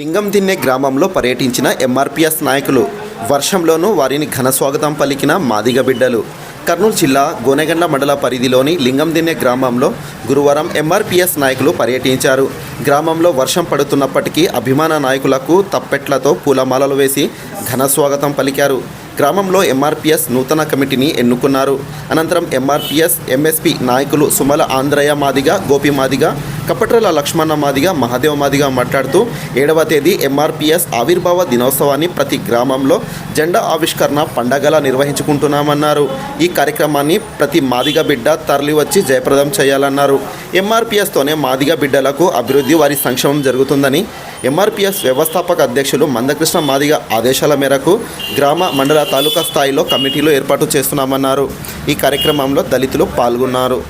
లింగం దిన్నె గ్రామంలో పర్యటించిన ఎంఆర్పిఎస్ నాయకులు. వర్షంలోనూ వారిని ఘన స్వాగతం పలికిన మాదిగ బిడ్డలు. కర్నూలు జిల్లా గోనెగండ్ల మండల పరిధిలోని లింగం దిన్నె గ్రామంలో గురువారం ఎంఆర్పిఎస్ నాయకులు పర్యటించారు. గ్రామంలో వర్షం పడుతున్నప్పటికీ అభిమాన నాయకులకు తప్పెట్లతో పూలమాలలు వేసి ఘన స్వాగతం పలికారు. గ్రామంలో ఎంఆర్పిఎస్ నూతన కమిటీని ఎన్నుకున్నారు. అనంతరం ఎంఆర్పిఎస్ ఎంఎస్పి నాయకులు సుమల ఆంధ్రయ్య మాదిగ గోపి మాదిగ కపట్రల లక్ష్మణ మాదిగా మహాదేవ మాదిగా మాట్లాడుతూ ఏడవ తేదీ ఎంఆర్పిఎస్ ఆవిర్భావ దినోత్సవాన్ని ప్రతి గ్రామంలో జెండా ఆవిష్కరణ పండగలా నిర్వహించుకుంటున్నామన్నారు. ఈ కార్యక్రమాన్ని ప్రతి మాదిగ బిడ్డ తరలివచ్చి జయప్రదం చేయాలన్నారు. ఎంఆర్పిఎస్తోనే మాదిగ బిడ్డలకు అభివృద్ధి వారి సంక్షేమం జరుగుతుందని ఎంఆర్పిఎస్ వ్యవస్థాపక అధ్యక్షులు మందకృష్ణ మాదిగ ఆదేశాల మేరకు గ్రామ మండల తాలూకా స్థాయిలో కమిటీలు ఏర్పాటు చేస్తున్నామన్నారు. ఈ కార్యక్రమంలో దళితులు పాల్గొన్నారు.